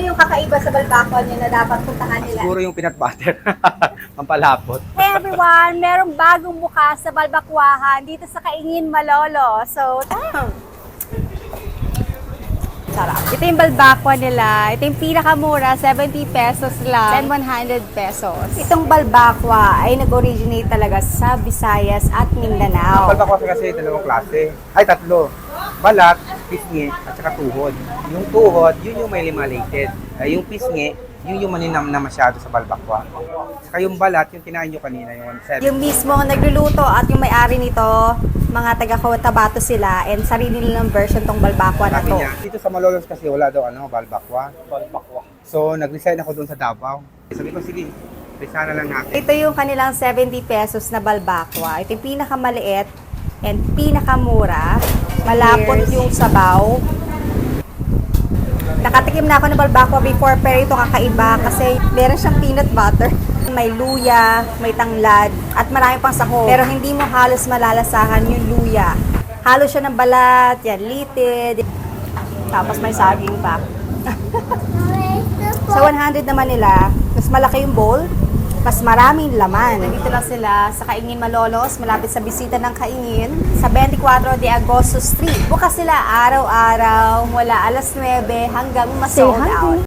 yung kakaiba sa balbakon nyo na dapat puntahan nila? Siguro yung peanut butter. Pampalapot. Hey everyone! Merong bagong bukas sa Balbakwahan dito sa Kaingin, Malolo. So, tara! Sarap. Ito yung balbakwa nila. Ito yung pinakamura, 70 pesos lang. Then 100 pesos. Itong balbakwa ay nag-originate talaga sa Visayas at Mindanao. Palbakwa kasi dalawang klase. Ay, tatlo. Balat, pisngi, at saka tuhod. Yung tuhod, yun yung may limalated. Ay, yung pisngi, yun yung maninam na masyado sa balbakwa. Saka yung balat, yung kinain nyo kanina, yung 170. Yung mismo nagluluto at yung may-ari nito, mga taga Tabato sila and sarili nilang version tong balbakwa na Sabi to. niya, dito sa Malolos kasi wala daw ano, balbakwa. Balbakwa. So, nag-resign ako doon sa Davao. Sabi ko, sige, resign na lang natin. Ito yung kanilang 70 pesos na balbakwa. Ito yung pinakamaliit and pinakamura. Malapot yung sabaw. Nakatikim na ako ng balbakwa before pero ito kakaiba kasi meron siyang peanut butter. May luya, may tanglad, at marami pang sahog. Pero hindi mo halos malalasahan yung luya. Halo siya ng balat, yan, litid. Tapos may saging pa. Sa 100 naman nila, mas malaki yung bowl, mas maraming laman. Nandito lang sila sa Kaingin Malolos, malapit sa bisita ng Kaingin, sa 24 de Agosto Street. Bukas sila araw-araw, mula alas 9 hanggang ma-sold hi, out.